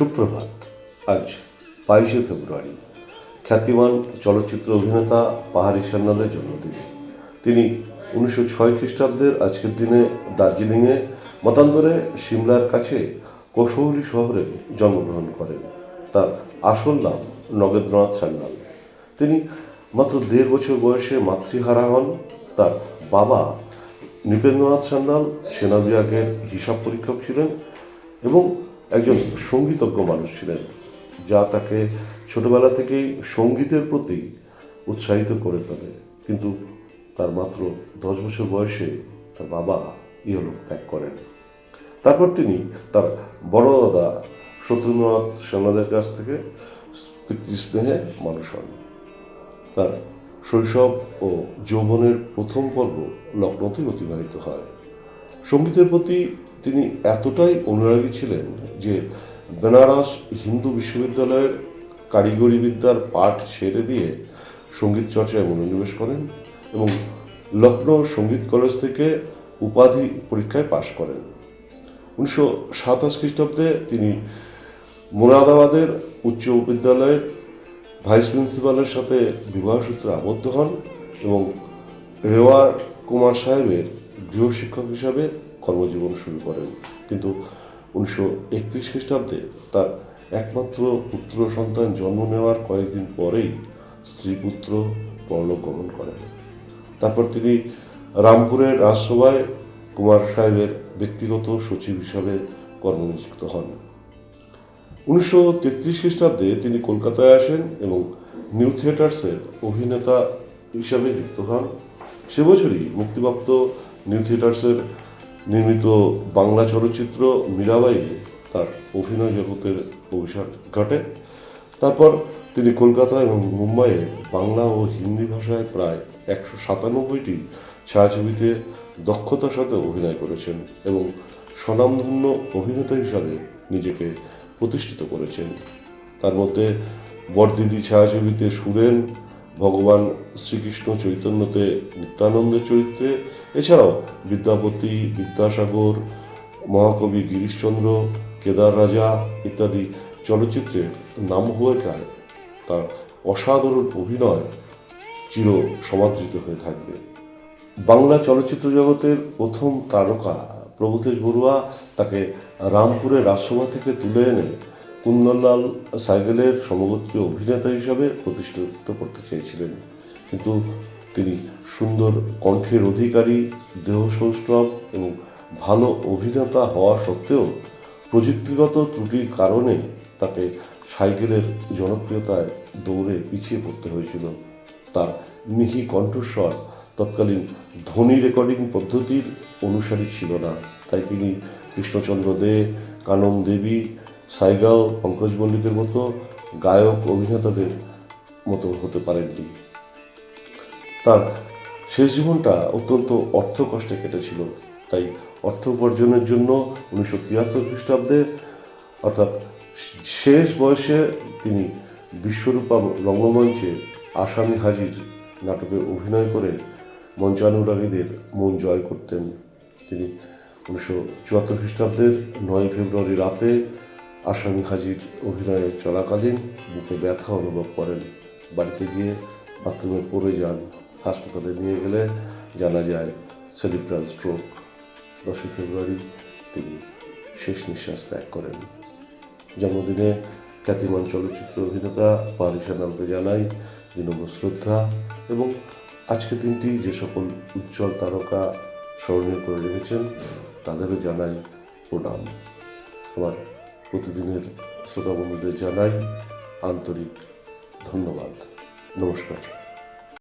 সুপ্রভাত। আজ বাইশে ফেব্রুয়ারি। খ্যাতিমান চলচ্চিত্র অভিনেতা পাহাড়ি সান্যালের জন্মদিন। তিনি উনিশশো ছয় খ্রিস্টাব্দের আজকের দিনে দার্জিলিংয়ে, মতান্তরে সিমলার কাছে কৌশলী শহরে জন্মগ্রহণ করেন। তার আসল নাম নগেন্দ্রনাথ সান্যাল তিনি মাত্র দেড় বছর বয়সে মাতৃহারা হন। তার বাবা নৃপেন্দ্রনাথ সান্যাল সেনা বিভাগের হিসাব পরীক্ষক ছিলেন এবং একজন সঙ্গীতজ্ঞ মানুষ ছিলেন, যা তাকে ছোটবেলা থেকেই সঙ্গীতের প্রতি উৎসাহিত করে তোলে। কিন্তু তার মাত্র দশ বছর বয়সে তার বাবা ইহলোক ত্যাগ করেন। তারপর তিনি তার বড় দাদা সত্যেন্দ্রনাথ সান্যালের কাছ থেকে পিতৃস্নেহে মানুষ হন। তার শৈশব ও যৌবনের প্রথম পর্ব লখনৌতেই অতিবাহিত হয়। সঙ্গীতের প্রতি তিনি এতটাই অনুরাগী ছিলেন যে বেনারস হিন্দু বিশ্ববিদ্যালয়ের কারিগরি বিদ্যার পাঠ ছেড়ে দিয়ে সংগীত চর্চায় মনোনিবেশ করেন এবং লখনৌ সংগীত কলেজ থেকে উপাধি পরীক্ষায় পাশ করেন। উনিশশো সাতাশ খ্রিস্টাব্দে তিনি মুরাদাবাদের উচ্চ বিদ্যালয়ের ভাইস প্রিন্সিপালের সাথে বিবাহ সূত্রে আবদ্ধ হন এবং রেওয়ার কুমার সাহেবের গৃহশিক্ষক হিসাবে কর্মজীবন শুরু করেন। কিন্তু উনিশশো একত্রিশ খ্রিস্টাব্দে তার একমাত্র পুত্র সন্তান জন্ম নেওয়ার কয়েকদিন পরেই স্ত্রী পুত্র গমন করেন। তারপর তিনি রামপুরের রাজসভায় কুমার সাহেবের ব্যক্তিগত সচিব হিসাবে কর্মনিযুক্ত হন। উনিশশো তেত্রিশ খ্রিস্টাব্দে তিনি কলকাতায় আসেন এবং নিউ থিয়েটার্সের অভিনেতা হিসাবে যুক্ত হন। সে বছরই মুক্তিপ্রাপ্ত নিউ থিয়েটার্সের নির্মিত বাংলা চলচ্চিত্র মীরাবাইয়ে তার অভিনয় জগতের অভিষেক ঘটে। তারপর তিনি কলকাতা এবং মুম্বাইয়ে বাংলা ও হিন্দি ভাষায় প্রায় একশো সাতানব্বইটি ছায়াছবিতে দক্ষতার সাথে অভিনয় করেছেন এবং স্বনামধন্য অভিনেতা হিসাবে নিজেকে প্রতিষ্ঠিত করেছেন। তার মধ্যে বরদিদি ছায়াছবিতে সুরেন ভগবান শ্রীকৃষ্ণ চৈতন্যতে নিত্যানন্দের চরিত্রে, এছাড়াও বিদ্যাপতি বিদ্যাসাগর, মহাকবি গিরিশচন্দ্র, কেদার রাজা ইত্যাদি চলচ্চিত্রের নাম ভূমিকায় তার অসাধারণ অভিনয় চির সমাদৃত হয়ে থাকবে। বাংলা চলচ্চিত্র জগতের প্রথম তারকা প্রভুতেশ বড়ুয়া তাকে রামপুরের রাজসভা থেকে তুলে এনে কুন্দনলাল সাইকেলের সমগোত্রীয় অভিনেতা হিসাবে প্রতিষ্ঠিত করতে চেয়েছিলেন। কিন্তু তিনি সুন্দর কণ্ঠের অধিকারী দেহ সৌষ্ঠব এবং ভালো অভিনেতা হওয়া সত্ত্বেও প্রযুক্তিগত ত্রুটির কারণে তাকে সাইকেলের জনপ্রিয়তায় দৌড়ে পিছিয়ে পড়তে হয়েছিল। তার মিহি কণ্ঠস্বর তৎকালীন ধ্বনি রেকর্ডিং পদ্ধতির অনুসারী ছিল না। তাই তিনি কৃষ্ণচন্দ্র দে, কানন দেবী সাইগাল পঙ্কজ মল্লিকের মতো গায়ক, অভিনেতাদের মতো হতে পারেননি। তার শেষ জীবনটা অত্যন্ত অর্থ কষ্টে কেটেছিল। তাই অর্থ উপার্জনের জন্য উনিশশো তিয়াত্তর খ্রিস্টাব্দে, অর্থাৎ শেষ বয়সে তিনি বিশ্বরূপা রঙ্গমঞ্চে আসামি হাজির নাটকে অভিনয় করে মঞ্চানুরাগীদের মন জয় করতেন। তিনি উনিশশো চুয়াত্তর খ্রিস্টাব্দের নয় ফেব্রুয়ারি রাতে আসামি হাজির অভিনয়ে চলাকালীন বুকে ব্যথা অনুভব করেন। বাড়িতে গিয়ে বাথরুমে পড়ে যান, হাসপাতালে নিয়ে গেলে জানা যায় সেরিব্রাল স্ট্রোক। দশই ফেব্রুয়ারি তিনি শেষ নিঃশ্বাস ত্যাগ করেন। জন্মদিনে খ্যাতিমান চলচ্চিত্র অভিনেতা পারিসা নামকে জানাই বিনম্র শ্রদ্ধা এবং আজকের দিনটি যে সকল উজ্জ্বল তারকা স্মরণীয় করে রেখেছেন, তাদেরও জানাই প্রণাম। আমার প্রতিদিনের শ্রোতা বন্ধুদের জানাই আন্তরিক ধন্যবাদ। নমস্কার।